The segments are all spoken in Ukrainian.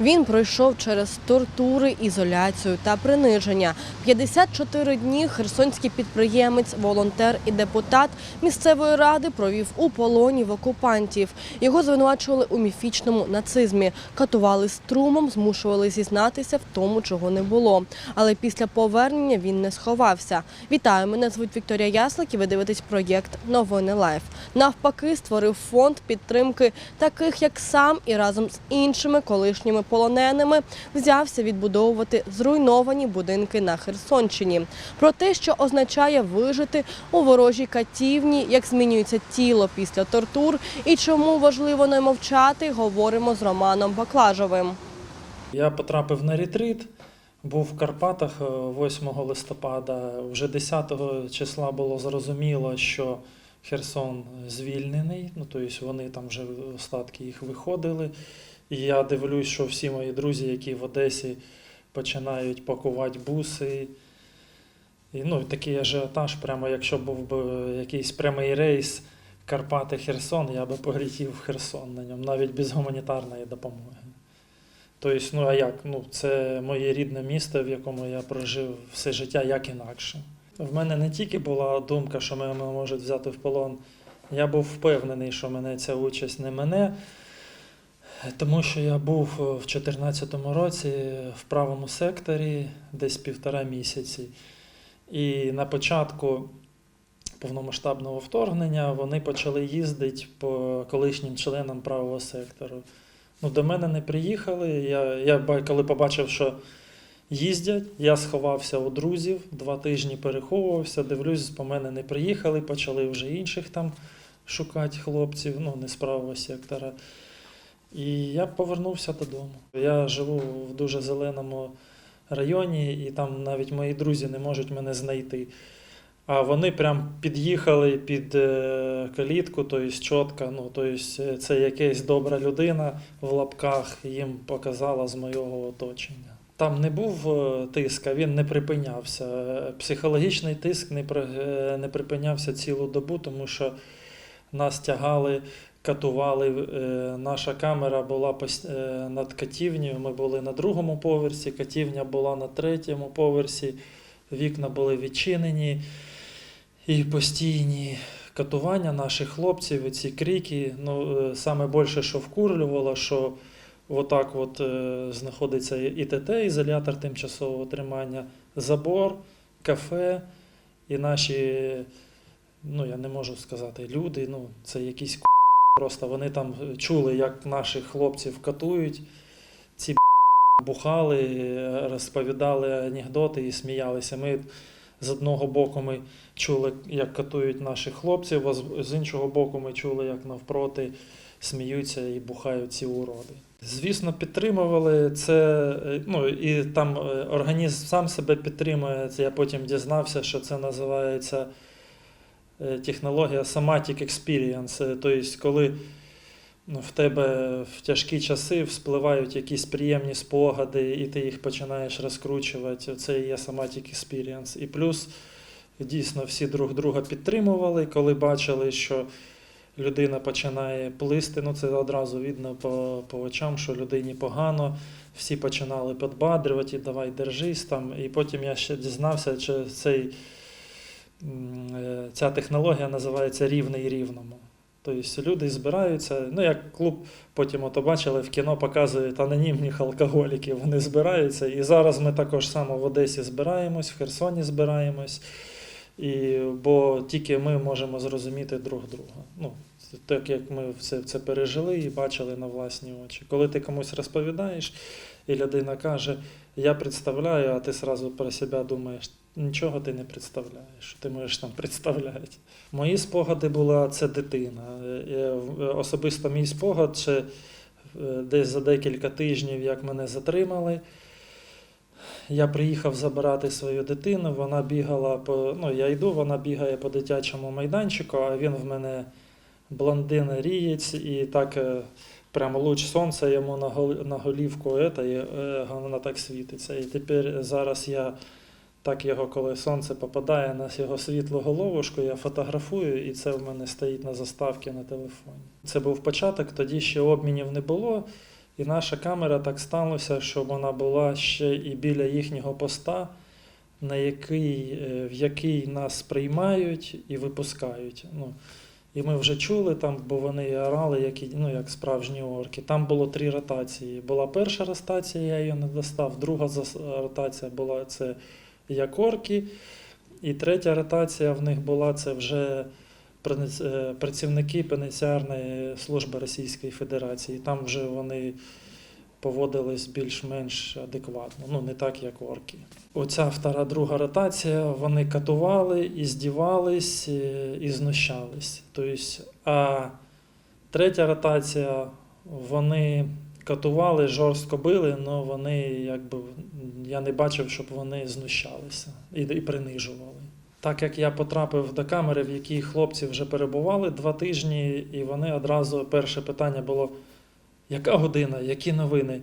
Він пройшов через тортури, ізоляцію та приниження. 54 дні херсонський підприємець, волонтер і депутат місцевої ради провів у полоні в окупантів. Його звинувачували у міфічному нацизмі, катували струмом, змушували зізнатися в тому, чого не було. Але після повернення він не сховався. Вітаю, мене звуть Вікторія Яслик і ви дивитесь проєкт Новини Лайф. Навпаки, створив фонд підтримки таких, як сам, і разом з іншими колишніми полоненими взявся відбудовувати зруйновані будинки на Херсонщині. Про те, що означає вижити у ворожій катівні, як змінюється тіло після тортур і чому важливо не мовчати, говоримо з Романом Баклажовим. Я потрапив на ретрит, був в Карпатах е, 8 листопада. Вже 10 числа було зрозуміло, що Херсон звільнений. Ну, тобто вони там вже остатки їх виходили. І я дивлюсь, що всі мої друзі, які в Одесі починають пакувати буси. І, ну, такий ажіотаж, прямо якщо був би якийсь прямий рейс Карпати-Херсон, я би полетів в Херсон на ньому, навіть без гуманітарної допомоги. Тобто, ну а як? Ну, це моє рідне місто, в якому я прожив все життя, як інакше. В мене не тільки була думка, що мене можуть взяти в полон. Я був впевнений, що мене ця участь не мене, тому що я був в 2014 році в правому секторі десь півтора місяці. І на початку повномасштабного вторгнення вони почали їздити по колишнім членам правого сектору. Ну, до мене не приїхали. Я, я коли побачив, що їздять, я сховався у друзів, два тижні переховувався, дивлюсь, по мене не приїхали, почали вже інших там шукати хлопців, ну, не з правого сектора. І я повернувся додому. Я живу в дуже зеленому районі, і там навіть мої друзі не можуть мене знайти. А вони прям під'їхали під е, калітку, тобто чітко, ну, тобто це якась добра людина в лапках їм показала з моєго оточення. Там не був е, тиск, а він не припинявся. Е, Психологічний тиск е, не припинявся цілу добу, тому що нас тягали, катували. е, Наша камера була е, над катівнею. Ми були на другому поверсі, катівня була на третьому поверсі, вікна були відчинені. І постійні катування наших хлопців, ці крики. Ну, е, саме більше, що вкурлювало, що отак от знаходиться ІТТ, ізолятор тимчасового тримання, забор, кафе, і наші, ну я не можу сказати, люди, ну це якісь. Просто вони там чули, як наших хлопців катують. Ці бухали, розповідали анекдоти і сміялися. Ми з одного боку ми чули, як катують наших хлопців, а з- іншого боку ми чули, як навпроти сміються і бухають ці уроди. Звісно, підтримували це, ну і там е, організм сам себе підтримує. Я потім дізнався, що це називається технологія Somatic Experience. Е, Тобто, коли ну, в тебе в тяжкі часи вспливають якісь приємні спогади, і ти їх починаєш розкручувати. Це і є somatic experience. І плюс дійсно всі друг друга підтримували, коли бачили, що людина починає плисти. Ну це одразу видно по, по очам, що людині погано. Всі починали підбадрювати, давай держись там. І потім я ще дізнався, що цей, е, ця технологія називається рівний рівному. Тобто люди збираються, ну як клуб, потім ото бачили в кіно показують анонімних алкоголіків, вони збираються. І зараз ми також само в Одесі збираємось, в Херсоні збираємось. І, бо тільки ми можемо зрозуміти друг друга. Ну, так як ми все це пережили і бачили на власні очі. Коли ти комусь розповідаєш, і людина каже, я представляю, а ти одразу про себе думаєш, нічого ти не представляєш, що ти можеш там представляти. Мої спогади була це дитина. Е, Особисто мій спогад це е, десь за декілька тижнів, як мене затримали. Я приїхав забирати свою дитину, вона бігала по. Ну, я йду, вона бігає по дитячому майданчику, а він в мене блондин рієць, і так е, прямо луч сонця йому на, гол, на голівку, і е, вона так світиться. І тепер зараз я так його, коли сонце попадає на його світлу головушку, я фотографую, і це в мене стоїть на заставці на телефоні. Це був початок, тоді ще обмінів не було. І наша камера так сталося, що вона була ще і біля їхнього поста, на який, е, в який нас приймають і випускають. Ну, і ми вже чули там, бо вони орали, як, ну, як справжні орки. Там було три ротації. Була перша ротація, я її не достав. Друга ротація була це як орки. І третя ротація в них була це вже е, працівники пенітенціарної служби Російської Федерації. Там вже вони поводились більш-менш адекватно, ну не так, як орки. Оця втора друга ротація, вони катували, і здівались, і знущались. Тобто, а третя ротація, вони катували, жорстко били, але вони якби я не бачив, щоб вони знущалися і, і принижували. Так як я потрапив до камери, в якій хлопці вже перебували два тижні, і вони одразу перше питання було: яка година, які новини?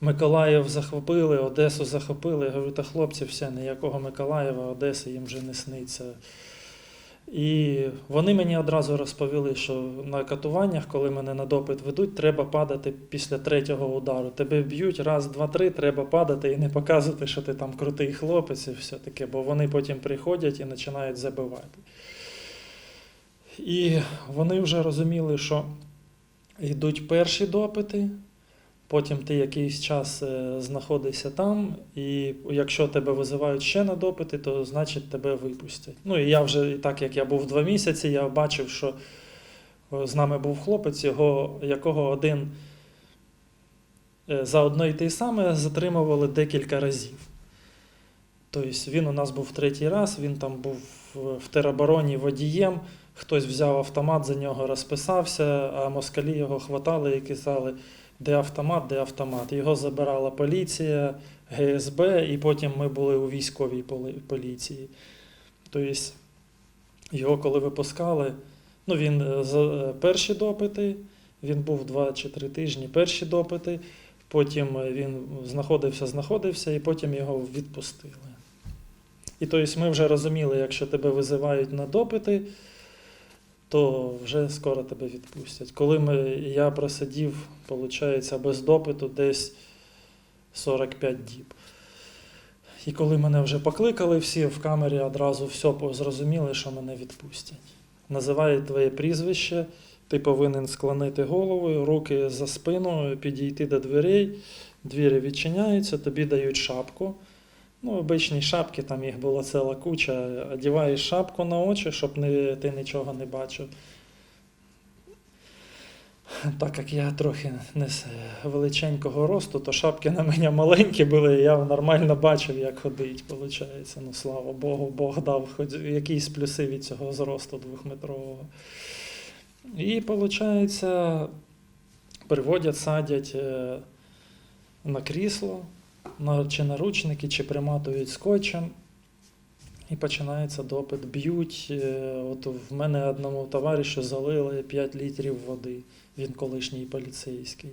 Миколаїв захопили, Одесу захопили. Я говорю, та хлопці, все, ніякого Миколаєва, Одеси їм вже не сниться. І вони мені одразу розповіли, що на катуваннях, коли мене на допит ведуть, треба падати після третього удару. Тебе б'ють раз, два, три, треба падати і не показувати, що ти там крутий хлопець і все таке, бо вони потім приходять і починають забивати. І вони вже розуміли, що йдуть перші допити, потім ти якийсь час е, знаходишся там, і якщо тебе визивають ще на допити, то значить тебе випустять. Ну і я вже, і так як я був два місяці, я бачив, що е, з нами був хлопець, його, якого один е, за одно і те саме затримували декілька разів. Тобто він у нас був третій раз, він там був в теробороні водієм, хтось взяв автомат, за нього розписався, а москалі його хватали і казали, де автомат, де автомат. Його забирала поліція, ГСБ, і потім ми були у військовій поліції. Тобто його коли випускали, ну він е, за е, перші допити, він був 2 чи 3 тижні, перші допити, потім е, він знаходився, знаходився, і потім його відпустили. І тобто ми вже розуміли, якщо тебе визивають на допити, то вже скоро тебе відпустять. Коли ми, я просидів, виходить, без допиту десь 45 діб. І коли мене вже покликали, всі в камері одразу все зрозуміли, що мене відпустять. Називають твоє прізвище, ти повинен склонити голову, руки за спину, підійти до дверей, двері відчиняються, тобі дають шапку. Ну, обичні шапки, там їх була ціла куча. Одіваєш шапку на очі, щоб не, ти нічого не бачив. Так як я трохи не з величенького росту, то шапки на мене маленькі були, і я нормально бачив, як ходить, виходить. Ну, слава Богу, Бог дав хоч якісь плюси від цього зросту двохметрового. І, виходить, приводять, садять е, на крісло, чи наручники, чи приматують скотчем. І починається допит. Б'ють. е, От в мене одному товаришу залили 5 літрів води. Він колишній поліцейський.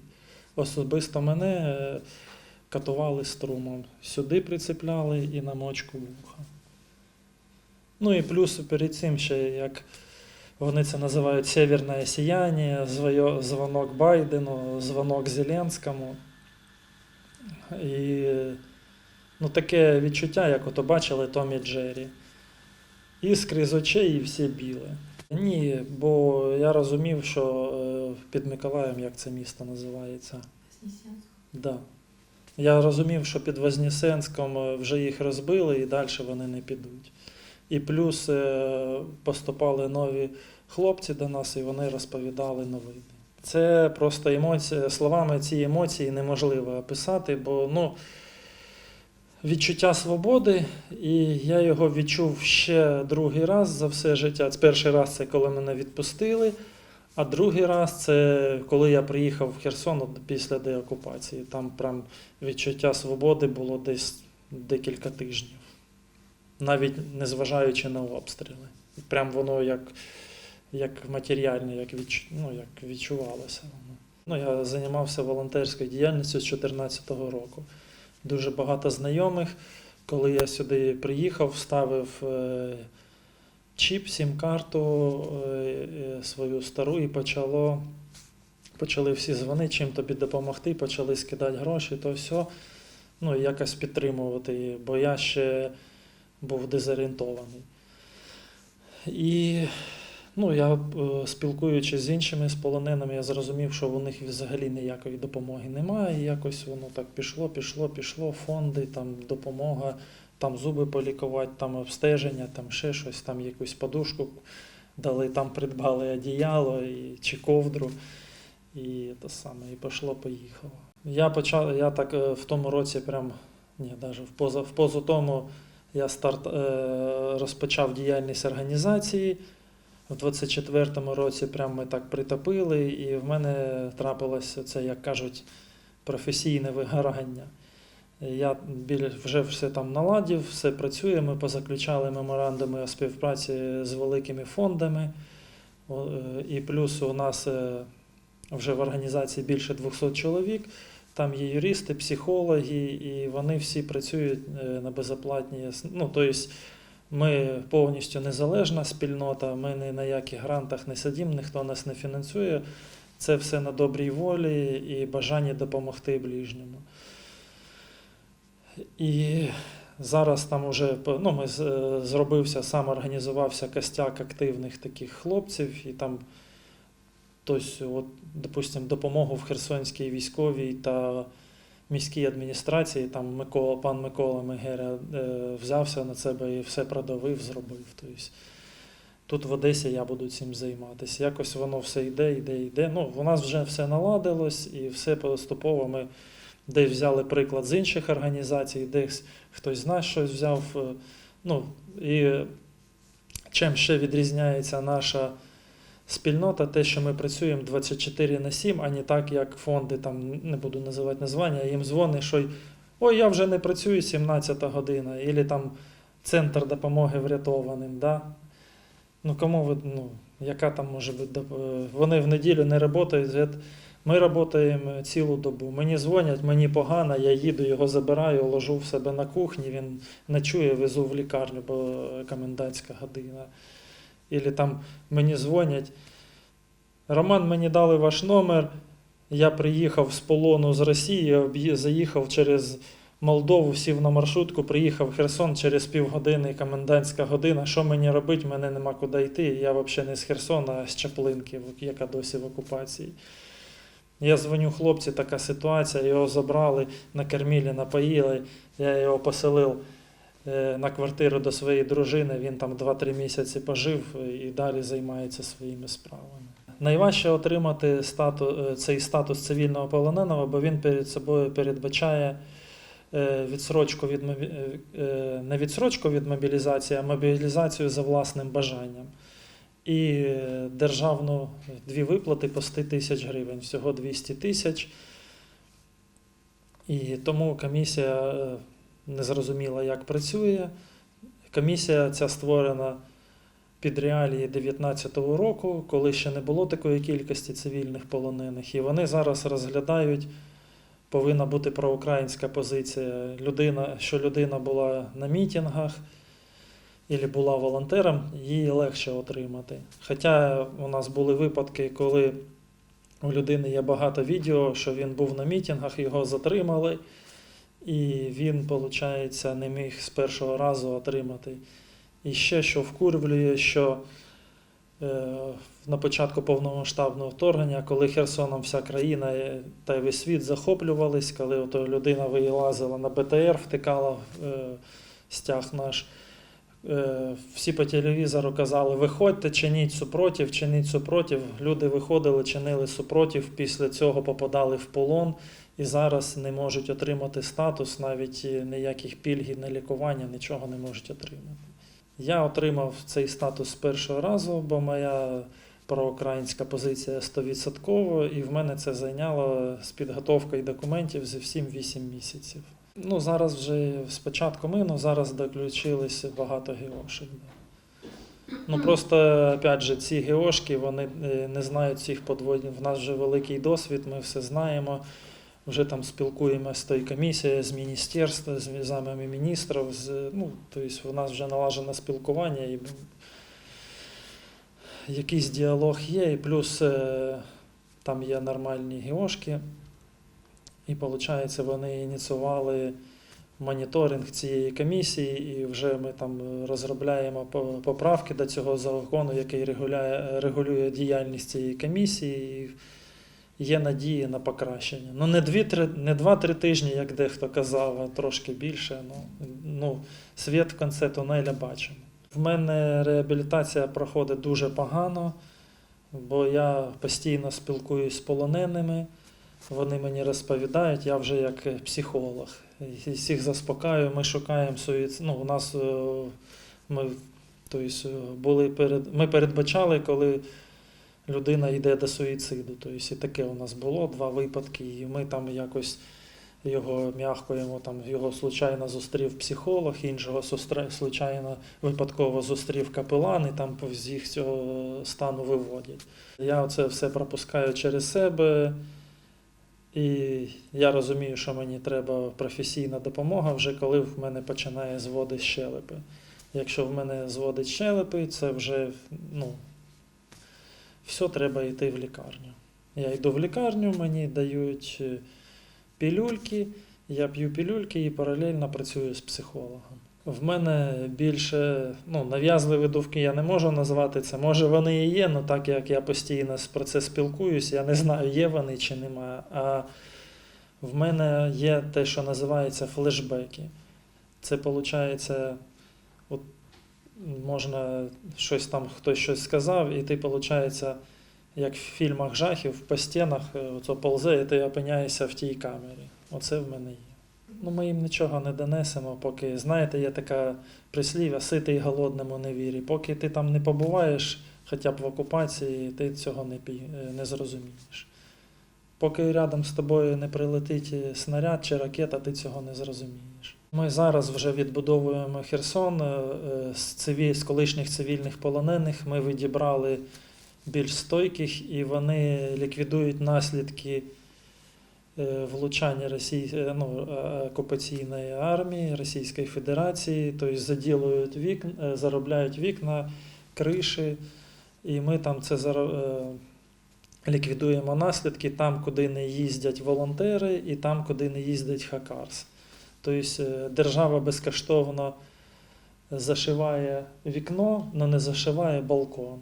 Особисто мене е, катували струмом. Сюди прицепляли і на мочку вуха. Ну і плюс перед цим ще, як вони це називають северне сіяння, дзвонок Байдену, дзвонок Зеленському. І ну, таке відчуття, як ото бачили Том і Джері. Іскри з очей і всі біле. Ні, бо я розумів, що е, під Миколаєм, як це місто називається. Да. Я розумів, що під Вознесенськом е, вже їх розбили і далі вони не підуть. І плюс е, поступали нові хлопці до нас, і вони розповідали новини. Це просто емоції, словами ці емоції неможливо описати, бо ну, відчуття свободи, і я його відчув ще другий раз за все життя. Перший раз це коли мене відпустили, а другий раз це коли я приїхав в Херсон після деокупації. Там прям відчуття свободи було десь декілька тижнів, навіть незважаючи на обстріли. Прям воно як, як матеріальне, як, відч... ну, як відчувалося. Ну, я займався волонтерською діяльністю з 2014 року. Дуже багато знайомих. Коли я сюди приїхав, вставив е, чіп, сім-карту е, е, свою стару і почало почали всі дзвонити, чим тобі допомогти, почали скидати гроші, то все. Ну, якось підтримувати, бо я ще був дезорієнтований. І ну, я, е, спілкуючись з іншими з полоненими, я зрозумів, що у них взагалі ніякої допомоги немає. І якось воно так пішло, пішло, пішло, фонди, там допомога, там зуби полікувати, там обстеження, там ще щось, там якусь подушку дали, там придбали одіяло і, чи ковдру. І те саме, і пішло, поїхало. Я почав, я так е, в тому році, прям, ні, навіть в поза, в позу тому я старт, е, розпочав діяльність організації. В 24-му році прям ми так притопили, і в мене трапилося це, як кажуть, професійне вигорання. Я вже все там наладив, все працює. Ми позаключали меморандуми о співпраці з великими фондами. Е, І плюс у нас е, вже в організації більше 200 чоловік. Там є юристи, психологи, і вони всі працюють е, на безоплатній. ос- Ну, тобто ми повністю незалежна спільнота, ми ні на яких грантах не сидимо, ніхто нас не фінансує. Це все на добрій волі і бажанні допомогти ближньому. І зараз там уже ну, ми зробився, сам організувався костяк активних таких хлопців, і там тобто, от, допустим, допомогу в Херсонській військовій та міській адміністрації, там Микола, пан Микола Мегера е, взявся на себе і все продавив, зробив. Тобто, тут в Одесі я буду цим займатися. Якось воно все йде, йде, йде. Ну, у нас вже все наладилось і все поступово ми десь взяли приклад з інших організацій, десь хтось з нас щось взяв. е, Ну, і чим ще відрізняється наша спільнота, те, що ми працюємо 24 на 7, а не так, як фонди, там не буду називати названня, їм дзвонить, що ой, я вже не працюю 17 година, або там центр допомоги врятованим. Да? Ну кому ви, ну, яка там може бути е, Вони в неділю не працюють. Ми працюємо цілу добу. Мені дзвонять, мені погано, я їду, його забираю, ложу в себе на кухні, він ночує, везу в лікарню, бо комендантська година. Ілі там мені дзвонять. Роман, мені дали ваш номер. Я приїхав з полону з Росії, заїхав через Молдову, сів на маршрутку, приїхав в Херсон через півгодини, комендантська година. Що мені робити? Мене нема куди йти. Я взагалі не з Херсона, а з Чаплинки, яка досі в окупації. Я дзвоню хлопці, така ситуація, його забрали, накормили, напоїли. Я його поселив на квартиру до своєї дружини. Він там 2-3 місяці пожив е, і далі займається своїми справами. Найважче отримати стату, е, цей статус цивільного полоненого, бо він перед собою передбачає е, відсрочку від е, е, не відсрочку від мобілізації, а мобілізацію за власним бажанням. І е, державну дві виплати по 100 тисяч гривень, всього 200 тисяч. І тому комісія е, не зрозуміла, як працює. Комісія ця створена під реалії 2019 року, коли ще не було такої кількості цивільних полонених. І вони зараз розглядають, повинна бути проукраїнська позиція. Людина, що людина була на мітингах або була волонтером, її легше отримати. Хоча у нас були випадки, коли у людини є багато відео, що він був на мітингах, його затримали, і він, виходить, не міг з першого разу отримати. І ще що вкурвлює, що е, на початку повномасштабного вторгнення, коли Херсоном вся країна е, та й весь світ захоплювались, коли ото людина вилазила на БТР, втикала в е, стяг наш. Е, Всі по телевізору казали, виходьте, чиніть супротив, чиніть супротив. Люди виходили, чинили супротив, після цього попадали в полон і зараз не можуть отримати статус, навіть ніяких пільгів на лікування, нічого не можуть отримати. Я отримав цей статус з першого разу, бо моя проукраїнська позиція 100%, і в мене це зайняло з підготовкою документів зі всім 8 місяців. Ну, зараз вже спочатку ми, але зараз доключилися багато геошек. Ну просто, опять же, ці геошки, вони е, не знають цих подводів. В нас вже великий досвід, ми все знаємо. Вже там спілкуємося з тою комісією, з міністерства, з замами міністрів. З, ну, тобто у нас вже налажене спілкування і якийсь діалог є, і плюс е, там є нормальні геошки. І виходить, вони ініціювали моніторинг цієї комісії, і вже ми там розробляємо поправки до цього закону, який регуляє, регулює діяльність цієї комісії. І є надії на покращення. Ну, не, дві, три, не два-три тижні, як дехто казав, а трошки більше. Ну, ну, світ в кінці тунеля бачимо. В мене реабілітація проходить дуже погано, бо я постійно спілкуюсь з полоненими. Вони мені розповідають, я вже як психолог. І всіх заспокаю, ми шукаємо суїцид. Ну, у нас е, ми, тобто, були перед, ми передбачали, коли людина йде до суїциду. Тобто, і таке у нас було два випадки, і ми там якось його м'яко йому там його случайно зустрів психолог, іншого случайно випадково зустрів капелан, і там з їх цього стану виводять. Я це все пропускаю через себе. І я розумію, що мені треба професійна допомога вже коли в мене починає зводити щелепи. Якщо в мене зводить щелепи, це вже ну, все треба йти в лікарню. Я йду в лікарню, мені дають е, пілюльки, я п'ю пілюльки і паралельно працюю з психологом. В мене більше ну, нав'язливі думки я не можу назвати це. Може вони і є, але так як я постійно про це спілкуюсь, я не знаю, є вони чи немає. А в мене є те, що називається флешбеки. Це виходить, от можна щось там, хтось щось сказав, і ти, виходить, як в фільмах жахів, по стінах е, оце ползе, і ти опиняєшся в тій камері. Оце в мене є. Ну, ми їм нічого не донесемо, поки, знаєте, є така прислів'я, ситий голодному не вірі. Поки ти там не побуваєш, хоча б в окупації, ти цього не, пі- е, не зрозумієш. Поки рядом з тобою не прилетить е, снаряд чи ракета, ти цього не зрозумієш. Ми зараз вже відбудовуємо Херсон е, з, циві... з колишніх цивільних полонених. Ми відібрали більш стойких, і вони ліквідують наслідки влучання Росії, е, ну, е, окупаційної армії Російської Федерації, тобто заділують вікна, е, заробляють вікна, криші, і ми там це е, ліквідуємо наслідки там, куди не їздять волонтери, і там, куди не їздить Хакарс. Тобто е, держава безкоштовно зашиває вікно, але не зашиває балкон.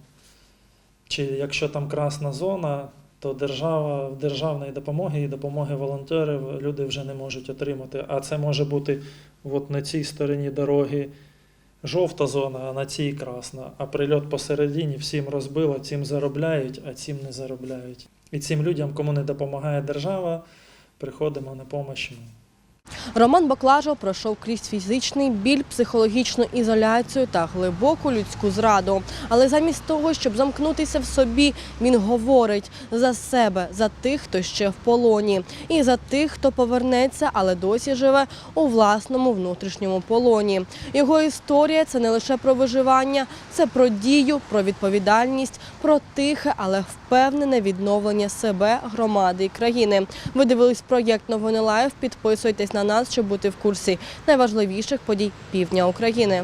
Чи якщо там красна зона, то держава державної допомоги і допомоги волонтерів люди вже не можуть отримати. А це може бути от на цій стороні дороги жовта зона, а на цій красна. А прильот посередині всім розбило, цим заробляють, а цим не заробляють. І цим людям, кому не допомагає держава, приходимо на допомогу. Роман Баклажов пройшов крізь фізичний біль, психологічну ізоляцію та глибоку людську зраду. Але замість того, щоб замкнутися в собі, він говорить за себе, за тих, хто ще в полоні, і за тих, хто повернеться, але досі живе у власному внутрішньому полоні. Його історія це не лише про виживання, це про дію, про відповідальність, про тихе, але впевнене відновлення себе, громади і країни. Ви дивились проєкт Новини Лайв. Підписуйтесь на нас, щоб бути в курсі найважливіших подій півдня України.